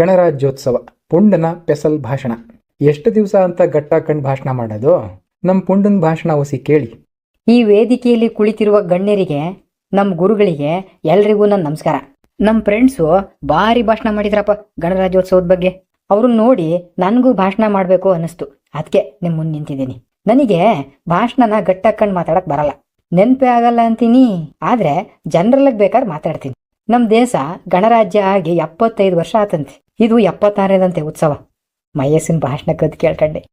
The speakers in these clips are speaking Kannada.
ಗಣರಾಜ್ಯೋತ್ಸವ, ಪುಂಡನ ಪೆಸಲ್ ಭಾಷಣ. ಎಷ್ಟು ದಿವಸ ಅಂತ ಗಟ್ಟಾಕಂಡ್ ಭಾಷಣ ಮಾಡೋದು? ನಮ್ಮ ಪುಂಡನ ಭಾಷಣ ಒಸಿ ಕೇಳಿ. ಈ ವೇದಿಕೆಯಲ್ಲಿ ಕುಳಿತಿರುವ ಗಣ್ಯರಿಗೆ ನಮ್ಮ ಗುರುಗಳಿಗೆ ಎಲ್ರಿಗೂ ನನ್ನ ನಮಸ್ಕಾರ. ನಮ್ಮ ಫ್ರೆಂಡ್ಸು ಭಾರಿ ಭಾಷಣ ಮಾಡಿದ್ರಪ್ಪ ಗಣರಾಜ್ಯೋತ್ಸವದ ಬಗ್ಗೆ. ಅವ್ರನ್ನ ನೋಡಿ ನನಗೂ ಭಾಷಣ ಮಾಡಬೇಕು ಅನ್ನಿಸ್ತು. ಅದಕ್ಕೆ ನಿಮ್ಮ ಮುಂದೆ ನಿಂತಿದ್ದೀನಿ. ನನಗೆ ಭಾಷಣನ ಗಟ್ಟಕ್ಕಂಡು ಮಾತಾಡಕ್ ಬರಲ್ಲ. ನೆನಪೇ ಆಗಲ್ಲ ಅಂತೀನಿ, ಆದ್ರೆ ಜನರಲ್ಲಿಗೆ ಬೇಕಾದ್ರೆ ಮಾತಾಡ್ತೀನಿ. ನಮ್ಮ ದೇಶ ಗಣರಾಜ್ಯ ಆಗಿ ಎಪ್ಪತ್ತೈದು ವರ್ಷ ಆತಂತೆ. ಇದು ಎಪ್ಪತ್ತಾರನೇದಂತೆ ಉತ್ಸವ. ಮಯಸ್ಸಿನ ಭಾಷಣ ಕದ್ ಕೇಳ್ಕಂಡೆ.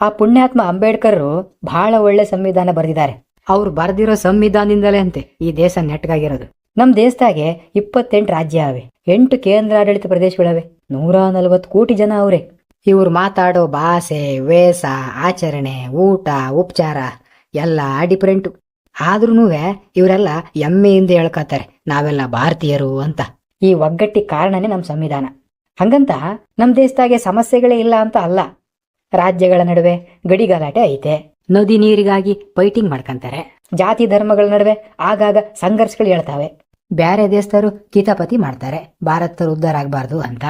ಆ ಪುಣ್ಯಾತ್ಮ ಅಂಬೇಡ್ಕರ್ ಬಹಳ ಒಳ್ಳೆ ಸಂವಿಧಾನ ಬರೆದಿದ್ದಾರೆ. ಅವ್ರು ಬರೆದಿರೋ ಸಂವಿಧಾನದಿಂದಲೇ ಅಂತೆ ಈ ದೇಶ ನೆಟ್ಗಾಗಿರೋದು. ನಮ್ಮ ದೇಶದಾಗೆ ಇಪ್ಪತ್ತೆಂಟು ರಾಜ್ಯ ಅವೆ. ಎಂಟು ಕೇಂದ್ರಾಡಳಿತ ಪ್ರದೇಶಗಳವೆ. ನೂರ ನಲವತ್ತು ಕೋಟಿ ಜನ ಅವ್ರೆ. ಇವ್ರು ಮಾತಾಡೋ ಭಾಷೆ, ವೇಷ, ಆಚರಣೆ, ಊಟ, ಉಪಚಾರ ಎಲ್ಲ ಡಿಫ್ರೆಂಟು ಆದ್ರೂ ಇವರೆಲ್ಲ ಎಮ್ಮೆಯಿಂದ ಹೇಳ್ಕೊತಾರೆ ನಾವೆಲ್ಲ ಭಾರತೀಯರು ಅಂತ. ಈ ಒಗ್ಗಟ್ಟಿ ಕಾರಣನೇ ನಮ್ಮ ಸಂವಿಧಾನ. ಹಂಗಂತ ನಮ್ಮ ದೇಶದಾಗೆ ಸಮಸ್ಯೆಗಳೇ ಇಲ್ಲ ಅಂತ ಅಲ್ಲ. ರಾಜ್ಯಗಳ ನಡುವೆ ಗಡಿಗಲಾಟೆ ಐತೆ. ನದಿ ನೀರಿಗಾಗಿ ಫೈಟಿಂಗ್ ಮಾಡ್ಕಂತಾರೆ. ಜಾತಿ ಧರ್ಮಗಳ ನಡುವೆ ಆಗಾಗ ಸಂಘರ್ಷಗಳು ಹೇಳ್ತಾವೆ. ಬ್ಯಾರೆ ದೇಶದವರು ಕಿತಾಪತಿ ಮಾಡ್ತಾರೆ. ಭಾರತರು ಉದ್ಧಾರ ಆಗ್ಬಾರ್ದು ಅಂತ.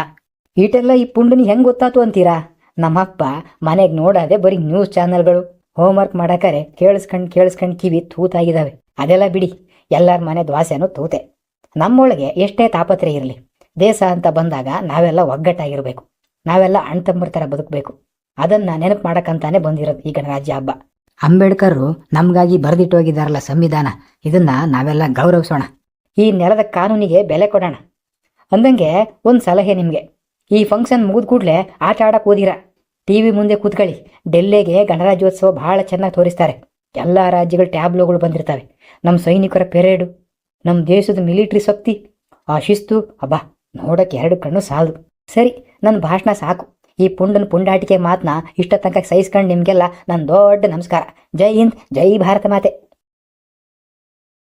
ಈಟೆಲ್ಲ ಈ ಪುಂಡನಿ ಹೆಂಗ್ ಗೊತ್ತಾತು ಅಂತೀರಾ? ನಮ್ಮಪ್ಪ ಮನೆಗ್ ನೋಡದೆ ಬರೀ ನ್ಯೂಸ್ ಚಾನೆಲ್ಗಳು ಹೋಮ್ವರ್ಕ್ ಮಾಡಾಕರೆ ಕೇಳಿಸ್ಕೊಂಡ್ ಕೇಳಿಸ್ಕೊಂಡ್ ಕಿವಿ ತೂತಾಗಿದಾವೆ. ಅದೆಲ್ಲ ಬಿಡಿ, ಎಲ್ಲರ ಮನೆ ದ್ವಾಸೆನೂ ತೂತೆ. ನಮ್ಮೊಳಗೆ ಎಷ್ಟೇ ತಾಪತ್ರೆ ಇರಲಿ ದೇಶ ಅಂತ ಬಂದಾಗ ನಾವೆಲ್ಲ ಒಗ್ಗಟ್ಟಾಗಿರಬೇಕು. ನಾವೆಲ್ಲ ಅಣ್ತಂಬರ ಥರ ಬದುಕಬೇಕು. ಅದನ್ನ ನೆನಪು ಮಾಡೋಕ್ಕಂತಾನೆ ಬಂದಿರೋದು ಈ ಗಣರಾಜ್ಯ ಹಬ್ಬ. ಅಂಬೇಡ್ಕರ್ ಬರೆದಿಟ್ಟು ಹೋಗಿದ್ದಾರಲ್ಲ ಸಂವಿಧಾನ, ಇದನ್ನ ನಾವೆಲ್ಲ ಗೌರವಿಸೋಣ. ಈ ನೆಲದ ಕಾನೂನಿಗೆ ಬೆಲೆ ಕೊಡೋಣ. ಅಂದಂಗೆ ಒಂದು ಸಲಹೆ ನಿಮಗೆ. ಈ ಫಂಕ್ಷನ್ ಮುಗಿದ ಕೂಡಲೇ ಆಟ ಆಡಕ್ಕೆ ಓದಿರ. ಟಿವಿ ಮುಂದೆ ಕೂತ್ಕೊಳ್ಳಿ ಡೆಲ್ಲಿಗೆ ಗಣರಾಜ್ಯೋತ್ಸವ ಭಾಳ ಚೆನ್ನಾಗಿ ತೋರಿಸ್ತಾರೆ. ಎಲ್ಲ ರಾಜ್ಯಗಳ ಟ್ಯಾಬ್ಲೋಗಳು ಬಂದಿರ್ತವೆ. ನಮ್ಮ ಸೈನಿಕರ ಪೆರೇಡು. ನಮ್ಮ ದೇಶದ ಮಿಲಿಟ್ರಿ ಶಕ್ತಿ. ಆ ಶಿಸ್ತು, ಅಬ್ಬಾ. ನೋಡಕ್ಕೆ ಎರಡು ಕಣ್ಣು ಸಾಲದು. ಸರಿ, ನನ್ನ ಭಾಷಣ ಸಾಕು. ಈ ಪುಂಡನ ಪುಂಡಾಟಿಕೆ ಮಾತನ್ನ ಇಷ್ಟ ತನಕ ಸಹಿಸ್ಕೊಂಡು ನಿಮಗೆಲ್ಲ ನನ್ನ ದೊಡ್ಡ ನಮಸ್ಕಾರ. ಜೈ ಹಿಂದ್, ಜೈ ಭಾರತ ಮಾತೆ.